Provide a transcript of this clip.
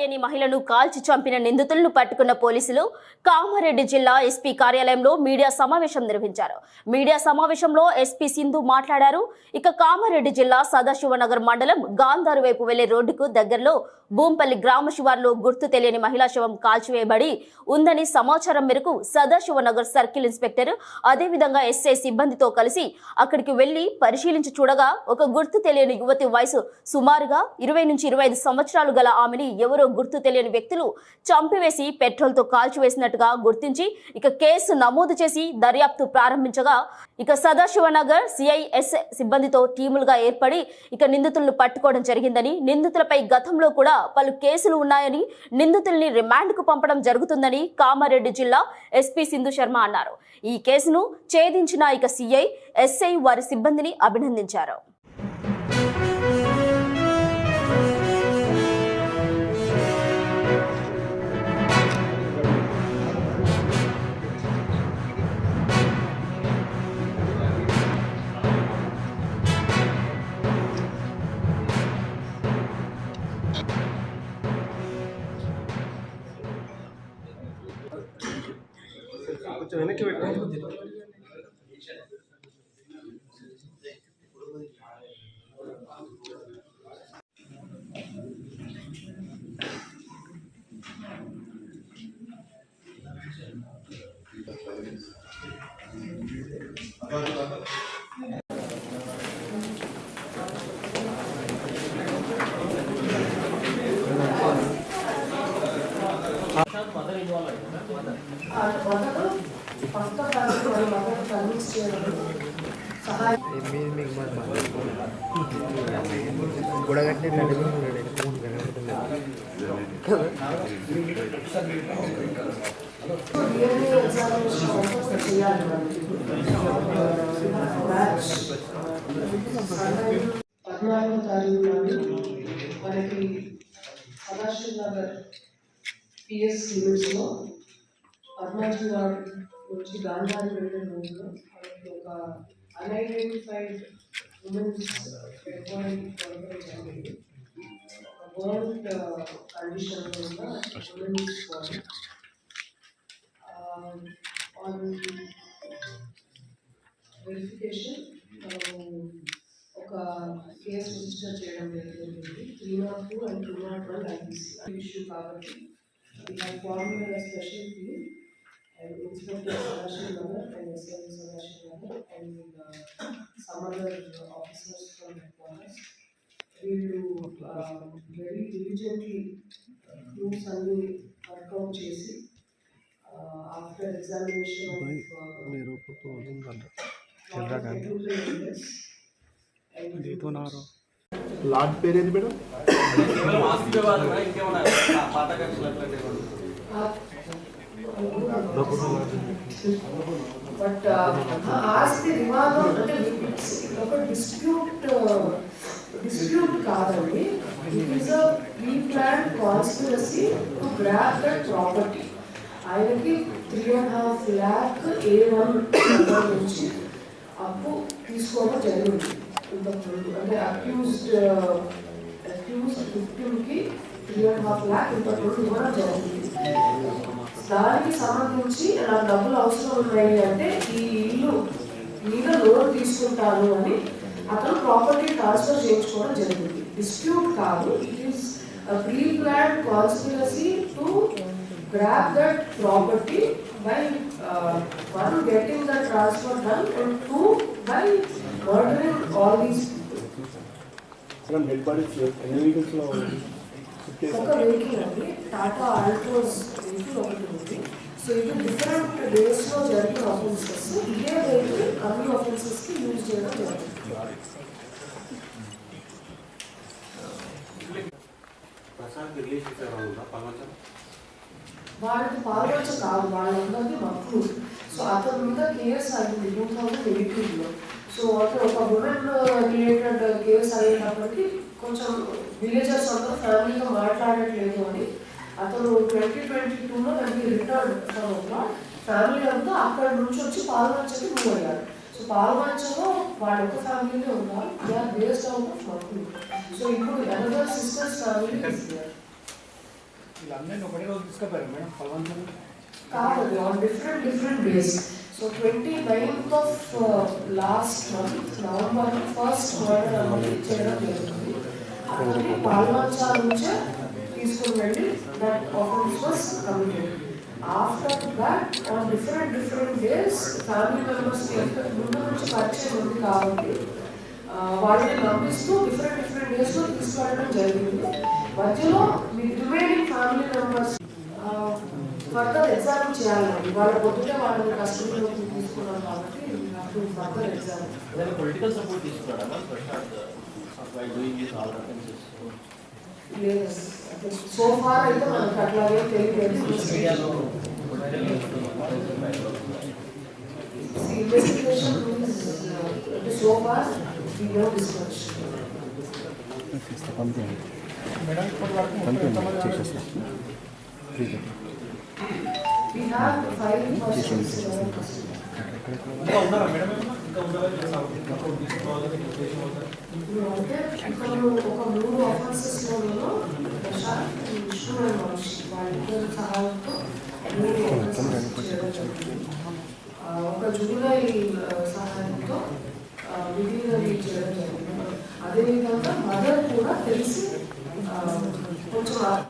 తెలియని మహిళను కాల్చి చంపిన నిందితులను పట్టుకున్న పోలీసులు కామారెడ్డి జిల్లా ఎస్పీ కార్యాలయంలో మీడియా సమావేశం నిర్వహించారు. మీడియా సమావేశంలో ఎస్పీ సింధు మాట్లాడారు. ఇక కామారెడ్డి జిల్లా సదాశివనగర్ మండలం గాంధారు వైపు వెళ్ళే రోడ్డుకు దగ్గరలో భూంపల్లి గ్రామ శివార్లో గుర్తు తెలియని మహిళా శవం కాల్చివేయబడి ఉందని సమాచారం మేరకు సదాశివనగర్ సర్కిల్ ఇన్స్పెక్టర్ అదేవిధంగా ఎస్ఐ సిబ్బందితో కలిసి అక్కడికి వెళ్ళి పరిశీలించి చూడగా ఒక గుర్తు తెలియని యువతి వయసు సుమారుగా ఇరవై నుంచి ఇరవై ఐదు సంవత్సరాలు గల ఆమెని ఎవరో గుర్తు తెలియని వ్యక్తులు చంపివేసి పెట్రోల్తో కాల్చివేసినట్టుగా గుర్తించి ఇక కేసు నమోదు చేసి దర్యాప్తు ప్రారంభించగా ఇక సదాశివనగర్ సిఐఎస్ సిబ్బందితో టీములుగా ఏర్పడి ఇక నిందితులను పట్టుకోవడం జరిగిందని నిందితులపై గతంలో కూడా పలు కేసులు ఉన్నాయని నిందితుల్ని రిమాండ్కు పంపడం జరుగుతుందని కామారెడ్డి జిల్లా ఎస్పీ సింధు శర్మ అన్నారు. ఈ కేసును ఛేదించిన ఇక సిఐ ఎస్ఐ వారి సిబ్బందిని అభినందించారు. కొంచెం వెనక్కి పెట్టండి ఆ మొదలు పక్క ఫ్యామిలీ వాళ్ళ మదర్ కన్విన్స్ చేయడం సహాయం కూడగట్టే నడుగుతున్నాడు ఫోన్ కనబడుతుంది డిఎన్ఏ ఎగ్జామినేషన్ ఆల్సో చేయాలి మ్యాచ్ పద్నాలుగో తారీఖు నాడు మనకి సదాశివ్ నగర్ పిఎస్ లిమిట్స్లో పద్నాలుగు వార్డు వచ్చి గాంధారి వెళ్ళిన రోజులో ఒక అన్ఐడెంటిఫైడ్ ఉమెన్స్ డెడ్ జరిగింది. ఉన్న ఉమెన్స్ ఆన్ వెరిఫికేషన్ ఒక కేస్ రిజిస్టర్ చేయడం జరిగింది. Three naught two and two naught one IPC. Issue కాబట్టి we have formed a special team and Inspector Sadashiv Nagar and SI Sadashiv Nagar and uh, some other officers from headquarters. Uh, very diligently proofs అన్ని work out చేసి uh, after examination of uh, మీరు పోతుందంట lot of technical evidence and ఏతోనారు లాడ్ పేరు ఏది madam but ఆస్తి వివాదం అంటే ఒక డిస్ప్యూట్ డిస్ప్యూట్ కాదండి it is a pre plan conspiracy to grab that property ఆయనకి three and half lakh A one నుంచి అప్పు తీసుకోవడం జరిగింది ఇంతకుముందు అంటే అక్యూజ్డ్ అక్యూజ్డ్ విక్టిమ్కి త్రీ అండ్ హాఫ్ ల్యాక్ ఇంతకుముందు ఇవ్వడం జరిగింది దానికి సంబంధించి నాకు డబ్బులు అవసరం ఉన్నాయి అంటే ఈ ఇల్లు మీద లోన్ తీసుకుంటాను అని అతను ప్రాపర్టీ ట్రాన్స్ఫర్ చేయించుకోవడం జరిగింది. డిస్ప్యూట్ కాదు it is pre plan conspiracy to grab that property by one getting the transfer done and two by murdering all these madam dead bodies ఎన్ని వెహికల్స్లో ఒక వెహికల్ అండి టాటా ఆల్ట్రోస్ వెహికల్ ఒకటి ఉంది. సో ఇది డిఫరెంట్ డేస్లో జరిగిన ఆఫెన్సెస్ ఇదే వెహికల్ అన్ని ఆఫెన్సెస్కి యూజ్ చేయడం జరుగుతుంది. వాళ్ళకి పాల్గొనచ్చు కాదు వాళ్ళందరికీ మక్కువ. సో అతని మీద కేసు అయింది టూ థౌజండ్ ఎయిటీన్లో. సో అతను ఒక ఉమెన్ రిలేటెడ్ కేసు అయ్యేటప్పటికి కొంచెం విలేజర్స్ అందరూ ఫ్యామిలీగా మాట్లాడట్లేదు అని. అతను ట్వంటీ ట్వంటీ టూలో దానికి రిటర్న్ ఫ్యామిలీ అంతా అక్కడ నుంచి వచ్చి పాల్గొనచ్చకి మూవ్ అయ్యారు. సో పాల్గొనచలో వాళ్ళ ఒక ఫ్యామిలీనే ఉన్నారు they are based out of మక్కువ సో ఇప్పుడు అనదర్ సిస్టర్స్ ఫ్యామిలీ వీళ్ళందరినీ ఒకటే రోజు తీసుకుపోయారు మేడం పలవంచలు కాదు on different different days so twenty ninth of last month November first murder అనేది చేయడం జరిగింది అక్కడికి పాల్వంచా నుంచే తీసుకుని వెళ్ళి that offence was committed after that on different different days family members ముందు నుంచి పరిచయం ఉంది కాబట్టి వాళ్ళని పంపిస్తూ డిఫరెంట్ డిఫరెంట్ డేస్లో తీసుకెళ్ళడం జరిగింది మధ్యలో మీ remaining family members further exam చేయాలండి వాళ్ళ పొద్దుటే వాళ్ళని కష్టంలో తీసుకున్నాం కాబట్టి further exam political support తీసుకున్నాడా Prashant by doing this all offences లేదు సో ఫార్ అయితే మనకు అట్లాగే తెలియదు ఇన్వెస్టిగేషన్ అంటే so far we know this much madam ఇప్పటి వరకు మొత్తం ఎంతమంది arrest we have five persons ఇంకా ఉన్నారా మేడం ఇంకా ఉన్నారా ఇంకా తీసుకోవాలి ఉద్దేశం అవుతారు అంటే ఇప్పుడు ఒక మూడు ఆఫెన్సెస్ లోనూ ప్రశాంత్ విష్ణు అండ్ వంశీ వాళ్ళిద్దరి సహాయంతో మూడు offences చేయడం జరిగింది. ఆ, ఒక జూలై ఆ, సహాయంతో ఆ, మిగిలినవి చేయడం జరిగింది అదేవిధంగా మదర్ కూడా తెలిసి ఆ, కొంచెం